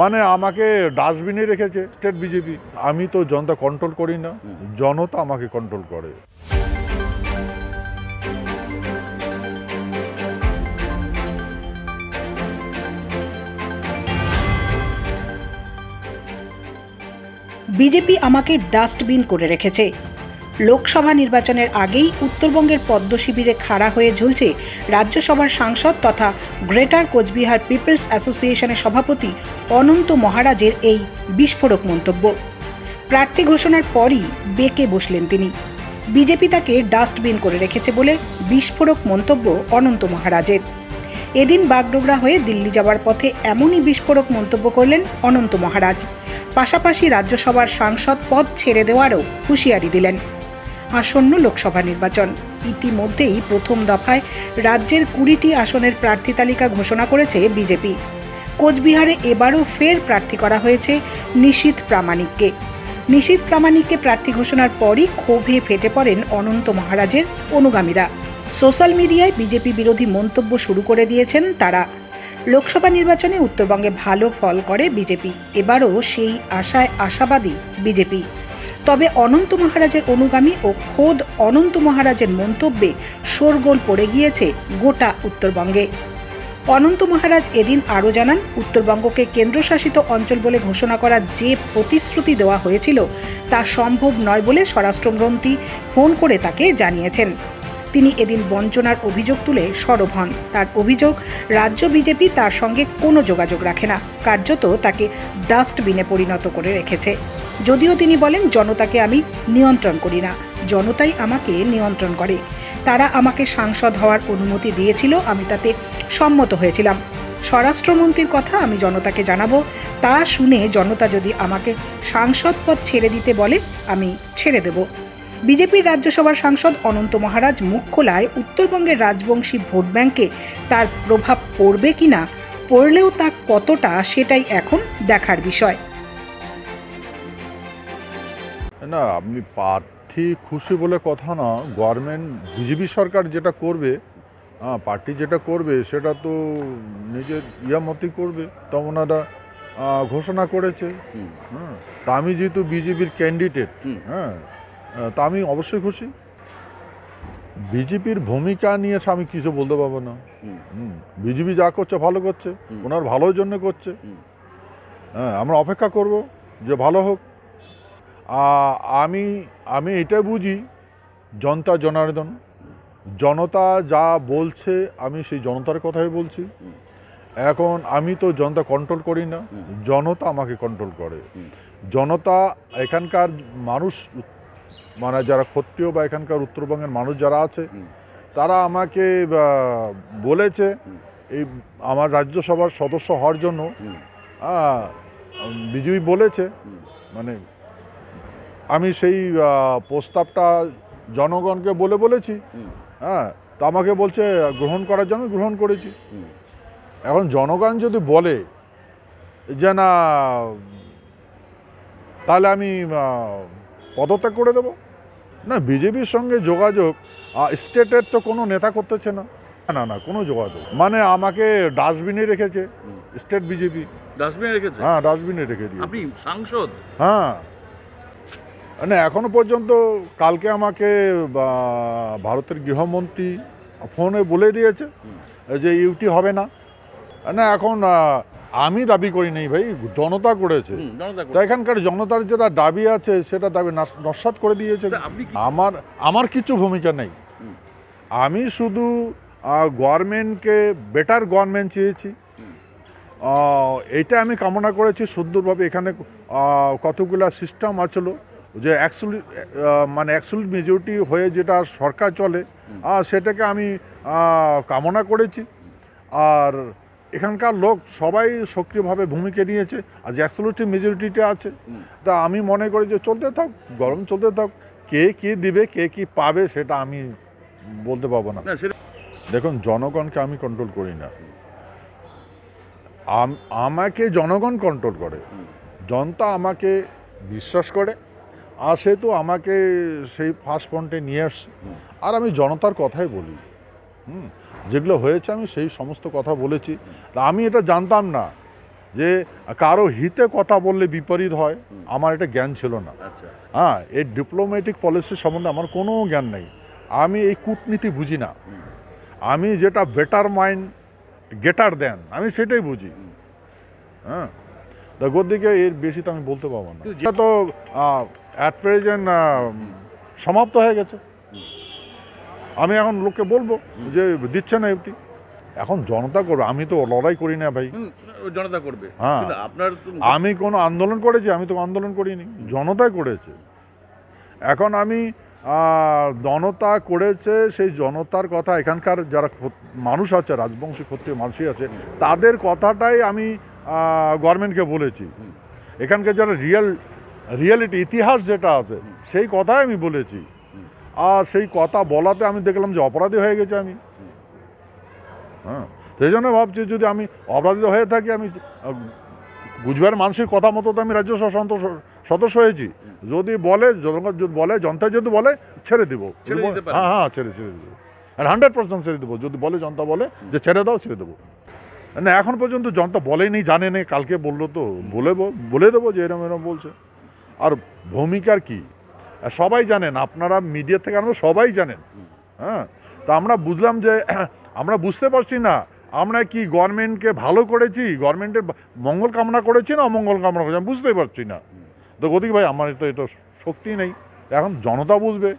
মানে আমাকে ডাস্টবিনে রেখেছে স্টেট বিজেপি। আমি তো জনতা কন্ট্রোল করি না জনতা আমাকে কন্ট্রোল করে। বিজেপি আমাকে ডাস্টবিন করে রেখেছে। লোকসভা নির্বাচনের আগেই উত্তরবঙ্গের পদ্ম শিবিরে খাড়া হয়ে ঝুলছে রাজ্যসভার সাংসদ তথা গ্রেটার কোচবিহার পিপলস অ্যাসোসিয়েশনের সভাপতি অনন্ত মহারাজের এই বিস্ফোরক মন্তব্য। প্রার্থী ঘোষণার পরই বেঁকে বসলেন তিনি। বিজেপি তাকে ডাস্টবিন করে রেখেছে বলে বিস্ফোরক মন্তব্য অনন্ত মহারাজের। এদিন বাগডোগরা হয়ে দিল্লি যাওয়ার পথে এমনই বিস্ফোরক মন্তব্য করলেন অনন্ত মহারাজ। পাশাপাশি রাজ্যসভার সাংসদ পদ ছেড়ে দেওয়ারও হুঁশিয়ারি দিলেন। আসন্ন লোকসভা নির্বাচন। ইতিমধ্যেই প্রথম দফায় রাজ্যের কুড়িটি আসনের প্রার্থী তালিকা ঘোষণা করেছে বিজেপি। কোচবিহারে এবারও ফের প্রার্থী করা হয়েছে নিশীথ প্রামাণিককে। নিশীথ প্রামাণিককে প্রার্থী ঘোষণার পরই ক্ষোভে ফেটে পড়েন অনন্ত মহারাজের অনুগামীরা। সোশ্যাল মিডিয়ায় বিজেপি বিরোধী মন্তব্য শুরু করে দিয়েছেন তারা। লোকসভা নির্বাচনে উত্তরবঙ্গে ভালো ফল করে বিজেপি। এবারও সেই আশায় আশাবাদী বিজেপি। তবে অনন্ত মহারাজের অনুগামী ও খোদ অনন্ত মহারাজের মন্তব্যে শোরগোল পড়ে গিয়েছে গোটা উত্তরবঙ্গে। অনন্ত মহারাজ এদিন আরও জানান, উত্তরবঙ্গকে কেন্দ্রশাসিত অঞ্চল বলে ঘোষণা করার যে প্রতিশ্রুতি দেওয়া হয়েছিল তা সম্ভব নয় বলে স্বরাষ্ট্রমন্ত্রী ফোন করে তাকে জানিয়েছেন। তিনি এদিন বঞ্চনার অভিযোগ তুলে সরব হন। তার অভিযোগ, রাজ্য বিজেপি তার সঙ্গে কোনো যোগাযোগ রাখে না। কার্যত তাকে ডাস্টবিনে পরিণত করে রেখেছে। যদিও তিনি বলেন, জনতাকে আমি নিয়ন্ত্রণ করি না। জনতাই আমাকে নিয়ন্ত্রণ করে। তারা আমাকে সাংসদ হওয়ার অনুমতি দিয়েছিল, আমি তাতে সম্মত হয়েছিলাম। স্বরাষ্ট্রমন্ত্রীর কথা আমি জনতাকে জানাব। তা শুনে জনতা যদি আমাকে সাংসদ পদ ছেড়ে দিতে বলে, আমি ছেড়ে দেব। বিজেপির রাজ্যসভার সাংসদ অনন্ত মহারাজ মুখ খোলায় উত্তরবঙ্গের রাজবংশী ভোট ব্যাংকে তার প্রভাব পড়বে কিনা পড়লেও তা কতটা সেটাই এখন দেখার বিষয়। না আপনি প্রার্থী খুশি বলে কথা না গভর্নমেন্ট বিজেপি সরকার যেটা করবে হ্যাঁ পার্টি যেটা করবে সেটা তো নিজের ইয়া মতোই করবে তো ওনারা ঘোষণা করেছে। হ্যাঁ তা আমি যেহেতু বিজেপির ক্যান্ডিডেট হ্যাঁ তা আমি অবশ্যই খুশি। বিজেপির ভূমিকা নিয়ে আমি কিছু বলতে পারব না। বিজেপি যা করছে ভালো করছে ওনার ভালোর জন্য করছে। হ্যাঁ আমরা অপেক্ষা করব যে ভালো হোক। আমি আমি এটা বুঝি জনতা জনার্দন। জনতা যা বলছে আমি সেই জনতার কথাই বলছি। এখন আমি তো জনতা কন্ট্রোল করি না। জনতা আমাকে কন্ট্রোল করে। জনতা এখানকার মানুষ মানে যারা ক্ষত্রিয় বা এখানকার উত্তরবঙ্গের মানুষ যারা আছে তারা আমাকে বলেছে এই আমার রাজ্যসভার সদস্য হওয়ার জন্য। বিজেপি বলেছে। মানে আমি সেই প্রস্তাবটা জনগণকে বলে বলেছি। হ্যাঁ তা আমাকে বলছে গ্রহণ করার জন্য গ্রহণ করেছি। এখন জনগণ যদি বলে যে না তাহলে আমি পদত্যাগ করে দেব? না বিজেপির সঙ্গে যোগাযোগ স্টেটের তো কোনো নেতা করতেছে না। না না কোনো যোগাযোগ। মানে আমাকে ডাস্টবিনে রেখেছে। State BJP. ডাস্টবিনে রেখেছে? হ্যাঁ ডাস্টবিনে রেখে দিয়ে আপনি সাংসদ? হ্যাঁ। মানে এখনও পর্যন্ত কালকে আমাকে ভারতের গৃহমন্ত্রী ফোনে বলে দিয়েছে যে ইউটি হবে না। না এখন আমি দাবি করি নাই ভাই জনতা করেছে। এখানকার জনতার যেটা দাবি আছে সেটা দাবি নাস- নস্যাৎ করে দিয়েছে। আমার আমার কিছু ভূমিকা নেই। আমি শুধু গভর্নমেন্টকে বেটার গভর্নমেন্ট চেয়েছি। এটা আমি কামনা করেছি সুন্দরভাবে এখানে কতগুলা সিস্টেম আছিল যে অ্যাকচুয়ালি মানে অ্যাকচুয়ালি মেজরিটি হয়ে যেটা সরকার চলে সেটাকে আমি কামনা করেছি। আর এখানকার লোক সবাই সক্রিয়ভাবে ভূমিকা নিয়েছে আর যে অ্যাকচুয়ালি মেজরিটিটা আছে তা আমি মনে করি যে চলতে থাক গরম চলতে থাক কে কি দিবে কে কি পাবে সেটা আমি বলতে পারব না। দেখুন জনগণকে আমি কন্ট্রোল করি না। আমাকে জনগণ কন্ট্রোল করে। জনতা আমাকে বিশ্বাস করে আর সেহেতু আমাকে সেই ফার্স্ট পয়েন্টে নিয়ে আসছে। আর আমি জনতার কথাই বলি। হুম? যেগুলো হয়েছে আমি সেই সমস্ত কথা বলেছি। তা আমি এটা জানতাম না যে কারও হিতে কথা বললে বিপরীত হয় আমার এটা জ্ঞান ছিল না। আচ্ছা। হ্যাঁ এই ডিপ্লোম্যাটিক পলিসি সম্বন্ধে আমার কোনো জ্ঞান নেই। আমি এই কূটনীতি বুঝি না। আমি যেটা বেটার মাইন্ড গেটার দেন আমি সেটাই বুঝি। হ্যাঁ তা গদিকে এর বেশি তো আমি বলতে পারব না। তো অ্যাট প্রেজেন্ট সমাপ্ত হয়ে গেছে। আমি এখন লোককে বলব যে দিচ্ছে না এফটি। এখন জনতা করবে আমি তো লড়াই করি না ভাই। জনতা করবে। হ্যাঁ। আপনার আমি কোনো আন্দোলন করেছি আমি তো আন্দোলন করিনি জনতাই করেছে। এখন আমি জনতা করেছে সেই জনতার কথা এখানকার যারা মানুষ আছে রাজবংশী ক্ষত্রিয় মানুষই আছে তাদের কথাটাই আমি গভর্নমেন্টকে বলেছি। এখানকার যারা রিয়েল রিয়েলিটি ইতিহাস যেটা আছে সেই কথাই আমি বলেছি। আর সেই কথা বলাতে আমি দেখলাম যে অপরাধী হয়ে গেছে আমি। হ্যাঁ সেই জন্য ভাবছি যদি আমি অপরাধী হয়ে থাকি আমি গুজবার মানুষের কথা মতো তো আমি রাজ্য সভা সদস্য হয়েছি। যদি বলে বলে জনতা যদি বলে ছেড়ে দিব? হ্যাঁ হ্যাঁ ছেড়ে ছেড়ে দেবো। আর হান্ড্রেড পার্সেন্ট ছেড়ে দেবো। যদি বলে জনতা বলে যে ছেড়ে দাও ছেড়ে দেবো। না এখন পর্যন্ত জনতা বলেনি জানে নেই কালকে বলল তো বলে বলে দেবো যে এরম এরম বলছে। আর ভূমিকার কি? সবাই জানেন, আপনারা মিডিয়া থেকে আমরা সবাই জানেন। হ্যাঁ? তা আমরা বুঝলাম যে, আমরা বুঝতে পারছি না, আমরা কি গভর্নমেন্টকে ভালো করেছি? গভর্নমেন্টের মঙ্গল কামনা করেছি না অমঙ্গল কামনা করেছি? আমি বুঝতেই পারছি না। তো গতিক ভাই, আমার তো এটা শক্তি নেই। এখন জনতা বুঝবে।